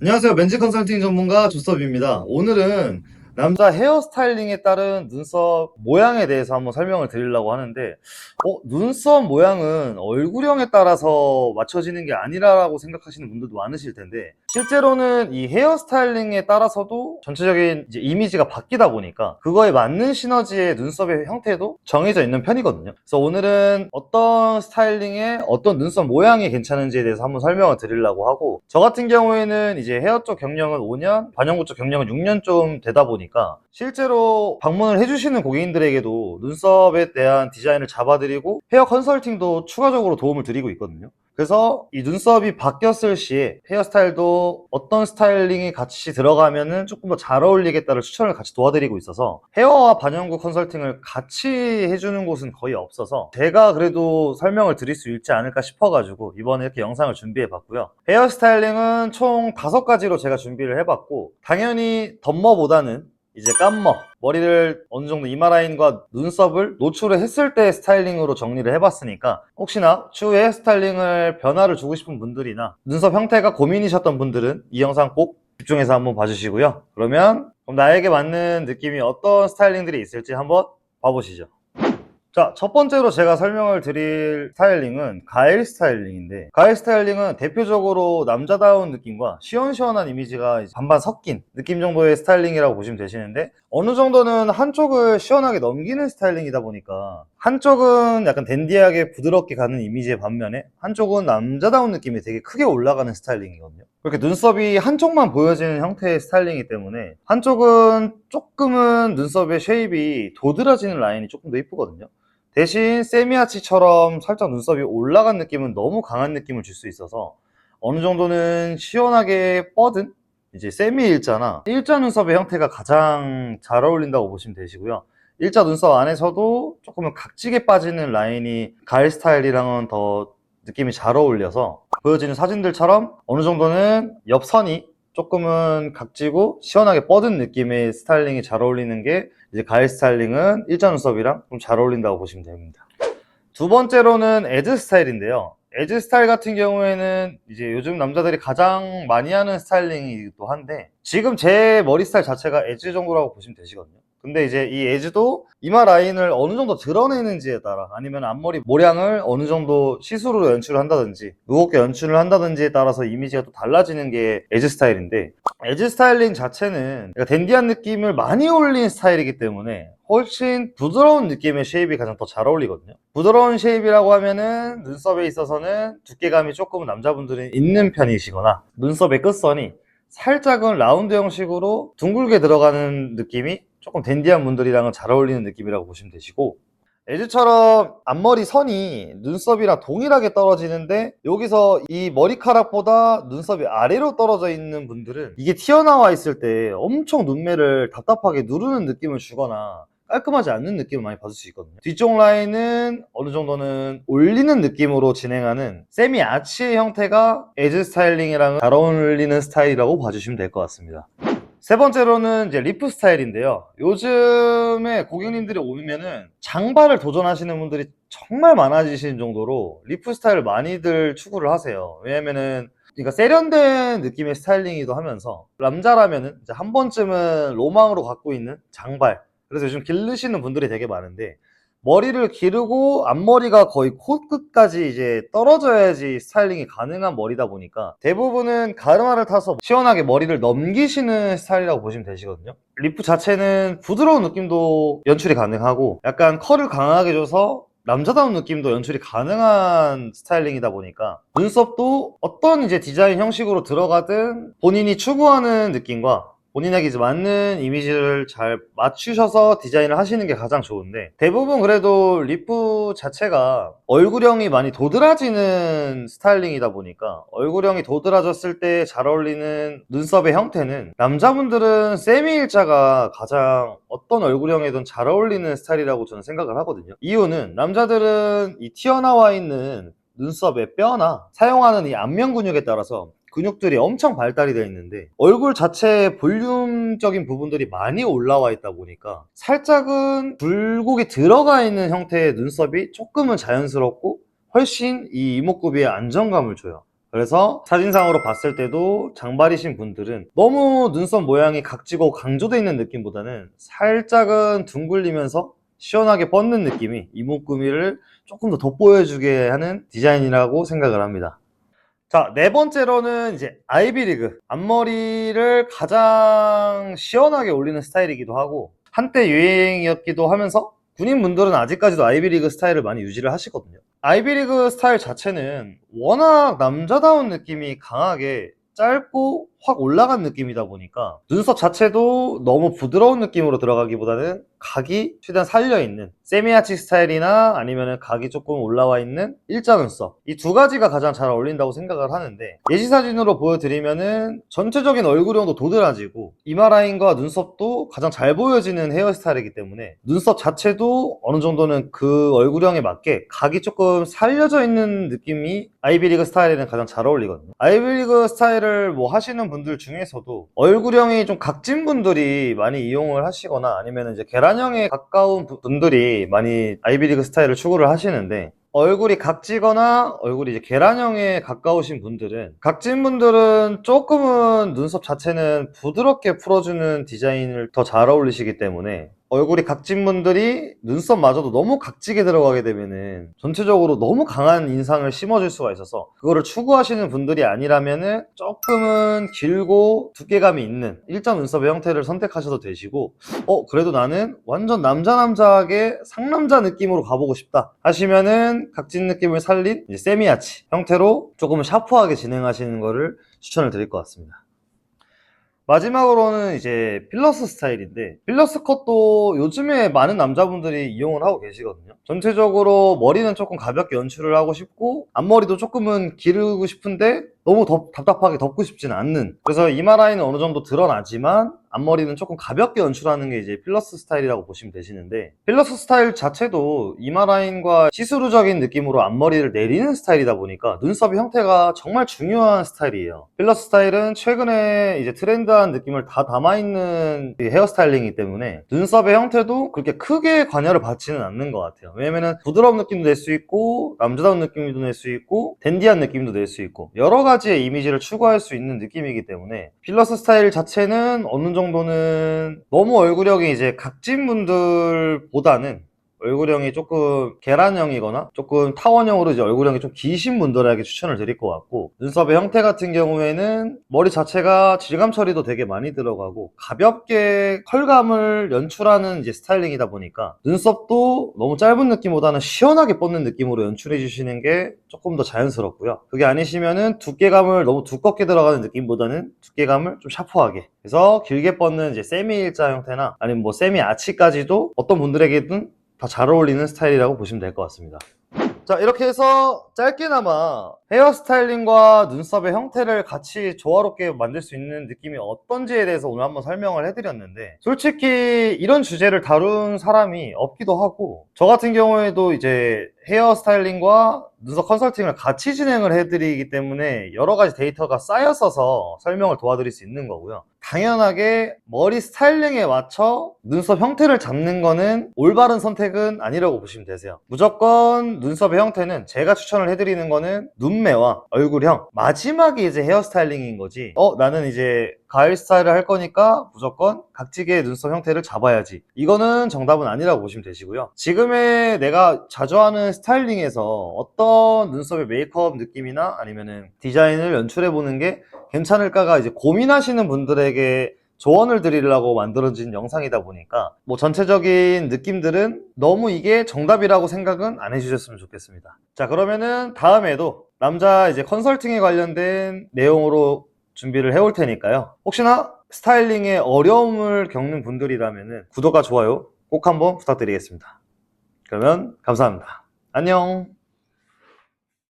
안녕하세요. 맨즈 컨설팅 전문가 조섭입니다. 오늘은 남자 헤어스타일링에 따른 눈썹 모양에 대해서 한번 설명을 드리려고 하는데, 어, 눈썹 모양은 얼굴형에 따라서 맞춰지는 게 아니라고 생각하시는 분들도 많으실 텐데, 실제로는 이 헤어스타일링에 따라서도 전체적인 이미지가 바뀌다 보니까 그거에 맞는 시너지의 눈썹의 형태도 정해져 있는 편이거든요. 그래서 오늘은 어떤 스타일링에 어떤 눈썹 모양이 괜찮은지에 대해서 한번 설명을 드리려고 하고, 저 같은 경우에는 이제 헤어 쪽 경력은 5년, 반영구 쪽 경력은 6년 좀 되다 보니까 실제로 방문을 해주시는 고객님들에게도 눈썹에 대한 디자인을 잡아드리고 헤어 컨설팅도 추가적으로 도움을 드리고 있거든요. 그래서 이 눈썹이 바뀌었을 시에 헤어스타일도 어떤 스타일링이 같이 들어가면은 조금 더 잘 어울리겠다를 추천을 같이 도와드리고 있어서 헤어와 반영구 컨설팅을 같이 해주는 곳은 거의 없어서 제가 그래도 설명을 드릴 수 있지 않을까 싶어가지고 이번에 이렇게 영상을 준비해 봤고요. 헤어스타일링은 총 다섯 가지로 제가 준비를 해봤고 당연히 덤머보다는 이제 깜머 머리를 어느 정도 이마 라인과 눈썹을 노출을 했을 때 스타일링으로 정리를 해봤으니까 혹시나 추후에 스타일링을 변화를 주고 싶은 분들이나 눈썹 형태가 고민이셨던 분들은 이 영상 꼭 집중해서 한번 봐주시고요. 그러면 나에게 맞는 느낌이 어떤 스타일링들이 있을지 한번 봐보시죠 자, 첫 번째로 제가 설명을 드릴 스타일링은 가일 스타일링인데, 가일 스타일링은 대표적으로 남자다운 느낌과 시원시원한 이미지가 반반 섞인 느낌 정도의 스타일링이라고 보시면 되시는데, 어느 정도는 한쪽을 시원하게 넘기는 스타일링이다 보니까, 한쪽은 약간 댄디하게 부드럽게 가는 이미지의 반면에, 한쪽은 남자다운 느낌이 되게 크게 올라가는 스타일링이거든요. 그렇게 눈썹이 한쪽만 보여지는 형태의 스타일링이기 때문에, 한쪽은 조금은 눈썹의 쉐입이 도드라지는 라인이 조금 더 이쁘거든요. 대신 세미아치처럼 살짝 눈썹이 올라간 느낌은 너무 강한 느낌을 줄 수 있어서 어느 정도는 시원하게 뻗은 이제 세미 일자나 일자 눈썹의 형태가 가장 잘 어울린다고 보시면 되시고요. 일자 눈썹 안에서도 조금은 각지게 빠지는 라인이 가일 스타일이랑은 더 느낌이 잘 어울려서 보여지는 사진들처럼 어느 정도는 옆선이 조금은 각지고 시원하게 뻗은 느낌의 스타일링이 잘 어울리는 게 이제 가일 스타일링은 일자 눈썹이랑 좀 잘 어울린다고 보시면 됩니다. 두 번째로는 에즈 스타일인데요. 에즈 스타일 같은 경우에는 이제 요즘 남자들이 가장 많이 하는 스타일링이기도 한데 지금 제 머리 스타일 자체가 에즈 정도라고 보시면 되시거든요. 근데 이제 이 에즈도 이마 라인을 어느 정도 드러내는지에 따라 아니면 앞머리 모량을 어느 정도 시스루로 연출을 한다든지 무겁게 연출을 한다든지에 따라서 이미지가 또 달라지는 게 에즈 스타일인데 에즈 스타일링 자체는 그러니까 댄디한 느낌을 많이 올린 스타일이기 때문에 훨씬 부드러운 느낌의 쉐입이 가장 더 잘 어울리거든요. 부드러운 쉐입이라고 하면은 눈썹에 있어서는 두께감이 조금 남자분들은 있는 편이시거나 눈썹의 끝선이 살짝은 라운드 형식으로 둥글게 들어가는 느낌이 조금 댄디한 분들이랑은 잘 어울리는 느낌이라고 보시면 되시고 에즈처럼 앞머리 선이 눈썹이랑 동일하게 떨어지는데 여기서 이 머리카락보다 눈썹이 아래로 떨어져 있는 분들은 이게 튀어나와 있을 때 엄청 눈매를 답답하게 누르는 느낌을 주거나 깔끔하지 않는 느낌을 많이 받을 수 있거든요. 뒤쪽 라인은 어느 정도는 올리는 느낌으로 진행하는 세미 아치의 형태가 에즈 스타일링이랑 잘 어울리는 스타일이라고 봐주시면 될 것 같습니다. 세 번째로는 이제 리프 스타일인데요. 요즘에 고객님들이 오면은 장발을 도전하시는 분들이 정말 많아지신 정도로 리프 스타일을 많이들 추구를 하세요. 왜냐면은 그러니까 세련된 느낌의 스타일링이기도 하면서 남자라면은 한 번쯤은 로망으로 갖고 있는 장발. 그래서 요즘 기르시는 분들이 되게 많은데 머리를 기르고 앞머리가 거의 코끝까지 이제 떨어져야지 스타일링이 가능한 머리다 보니까 대부분은 가르마를 타서 시원하게 머리를 넘기시는 스타일이라고 보시면 되시거든요. 리프 자체는 부드러운 느낌도 연출이 가능하고 약간 컬을 강하게 줘서 남자다운 느낌도 연출이 가능한 스타일링이다 보니까 눈썹도 어떤 이제 디자인 형식으로 들어가든 본인이 추구하는 느낌과 본인에게 이제 맞는 이미지를 잘 맞추셔서 디자인을 하시는 게 가장 좋은데 대부분 그래도 리프 자체가 얼굴형이 많이 도드라지는 스타일링이다 보니까 얼굴형이 도드라졌을 때 잘 어울리는 눈썹의 형태는 남자분들은 세미 일자가 가장 어떤 얼굴형에든 잘 어울리는 스타일이라고 저는 생각을 하거든요. 이유는 남자들은 이 튀어나와 있는 눈썹의 뼈나 사용하는 이 안면 근육에 따라서 근육들이 엄청 발달이 되어 있는데 얼굴 자체에 볼륨적인 부분들이 많이 올라와 있다 보니까 살짝은 굴곡이 들어가 있는 형태의 눈썹이 조금은 자연스럽고 훨씬 이 이목구비에 안정감을 줘요. 그래서 사진상으로 봤을 때도 장발이신 분들은 너무 눈썹 모양이 각지고 강조되어 있는 느낌보다는 살짝은 둥글리면서 시원하게 뻗는 느낌이 이목구미를 조금 더 돋보여주게 하는 디자인이라고 생각을 합니다. 자, 네 번째로는 이제 아이비리그. 앞머리를 가장 시원하게 올리는 스타일이기도 하고, 한때 유행이었기도 하면서, 군인분들은 아직까지도 아이비리그 스타일을 많이 유지를 하시거든요. 아이비리그 스타일 자체는 워낙 남자다운 느낌이 강하게 짧고 확 올라간 느낌이다 보니까 눈썹 자체도 너무 부드러운 느낌으로 들어가기보다는 각이 최대한 살려있는 세미아치 스타일이나 아니면 각이 조금 올라와 있는 일자 눈썹. 이 두 가지가 가장 잘 어울린다고 생각을 하는데 예시 사진으로 보여드리면은 전체적인 얼굴형도 도드라지고 이마 라인과 눈썹도 가장 잘 보여지는 헤어스타일이기 때문에 눈썹 자체도 어느 정도는 그 얼굴형에 맞게 각이 조금 살려져 있는 느낌이 아이비리그 스타일에는 가장 잘 어울리거든요. 아이비리그 스타일을 뭐 하시는 분들 중에서도 얼굴형이 좀 각진 분들이 많이 이용을 하시거나 아니면 이제 계란형에 가까운 부- 분들이 많이 아이비리그 스타일을 추구를 하시는데 얼굴이 각지거나 얼굴이 이제 계란형에 가까우신 분들은 각진 분들은 조금은 눈썹 자체는 부드럽게 풀어주는 디자인을 더 잘 어울리시기 때문에 얼굴이 각진 분들이 눈썹마저도 너무 각지게 들어가게 되면은 전체적으로 너무 강한 인상을 심어줄 수가 있어서 그거를 추구하시는 분들이 아니라면은 조금은 길고 두께감이 있는 일자 눈썹의 형태를 선택하셔도 되시고 어 그래도 나는 완전 남자 남자하게 상남자 느낌으로 가보고 싶다 하시면은 각진 느낌을 살린 세미아치 형태로 조금 샤프하게 진행하시는 거를 추천을 드릴 것 같습니다. 마지막으로는 이제 필러스 스타일인데 필러스 컷도 요즘에 많은 남자분들이 이용을 하고 계시거든요. 전체적으로 머리는 조금 가볍게 연출을 하고 싶고 앞머리도 조금은 기르고 싶은데 너무 덥- 답답하게 덮고 싶지는 않는. 그래서 이마 라인은 어느 정도 드러나지만 앞머리는 조금 가볍게 연출하는 게 이제 필러스 스타일이라고 보시면 되시는데 필러스 스타일 자체도 이마 라인과 시스루적인 느낌으로 앞머리를 내리는 스타일이다 보니까 눈썹의 형태가 정말 중요한 스타일이에요. 필러스 스타일은 최근에 이제 트렌드한 느낌을 다 담아있는 이 헤어스타일링이기 때문에 눈썹의 형태도 그렇게 크게 관여를 받지는 않는 것 같아요. 왜냐면은 부드러운 느낌도 낼 수 있고 남자다운 느낌도 낼 수 있고 댄디한 느낌도 낼 수 있고 여러 가지의 이미지를 추구할 수 있는 느낌이기 때문에 필러스 스타일 자체는 어느 정도 는 너무 얼굴형이 이제 각진 분들보다는 얼굴형이 조금 계란형이거나 조금 타원형으로 이제 얼굴형이 좀 기신 분들에게 추천을 드릴 것 같고 눈썹의 형태 같은 경우에는 머리 자체가 질감 처리도 되게 많이 들어가고 가볍게 컬감을 연출하는 이제 스타일링이다 보니까 눈썹도 너무 짧은 느낌보다는 시원하게 뻗는 느낌으로 연출해 주시는 게 조금 더 자연스럽고요. 그게 아니시면은 두께감을 너무 두껍게 들어가는 느낌보다는 두께감을 좀 샤프하게. 그래서 길게 뻗는 이제 세미 일자 형태나 아니면 뭐 세미 아치까지도 어떤 분들에게든 다 잘 어울리는 스타일이라고 보시면 될 것 같습니다. 자, 이렇게 해서 짧게나마 헤어스타일링과 눈썹의 형태를 같이 조화롭게 만들 수 있는 느낌이 어떤지에 대해서 오늘 한번 설명을 해드렸는데, 솔직히 이런 주제를 다룬 사람이 없기도 하고, 저 같은 경우에도 이제 헤어스타일링과 눈썹 컨설팅을 같이 진행을 해드리기 때문에 여러 가지 데이터가 쌓였어서 설명을 도와드릴 수 있는 거고요. 당연하게 머리 스타일링에 맞춰 눈썹 형태를 잡는 거는 올바른 선택은 아니라고 보시면 되세요. 무조건 눈썹의 형태는 제가 추천을 해드리는 거는 눈 매와 얼굴형 마지막이 이제 헤어스타일링인 거지. 어 나는 이제 가일 스타일을 할 거니까 무조건 각지게 눈썹 형태를 잡아야지. 이거는 정답은 아니라고 보시면 되시고요. 지금의 내가 자주 하는 스타일링에서 어떤 눈썹의 메이크업 느낌이나 아니면은 디자인을 연출해 보는 게 괜찮을까가 이제 고민하시는 분들에게 조언을 드리려고 만들어진 영상이다 보니까 뭐 전체적인 느낌들은 너무 이게 정답이라고 생각은 안 해주셨으면 좋겠습니다. 자 그러면은 다음에도 남자 이제 컨설팅에 관련된 내용으로 준비를 해올 테니까요. 혹시나 스타일링에 어려움을 겪는 분들이라면은 구독과 좋아요 꼭 한번 부탁드리겠습니다. 그러면 감사합니다. 안녕.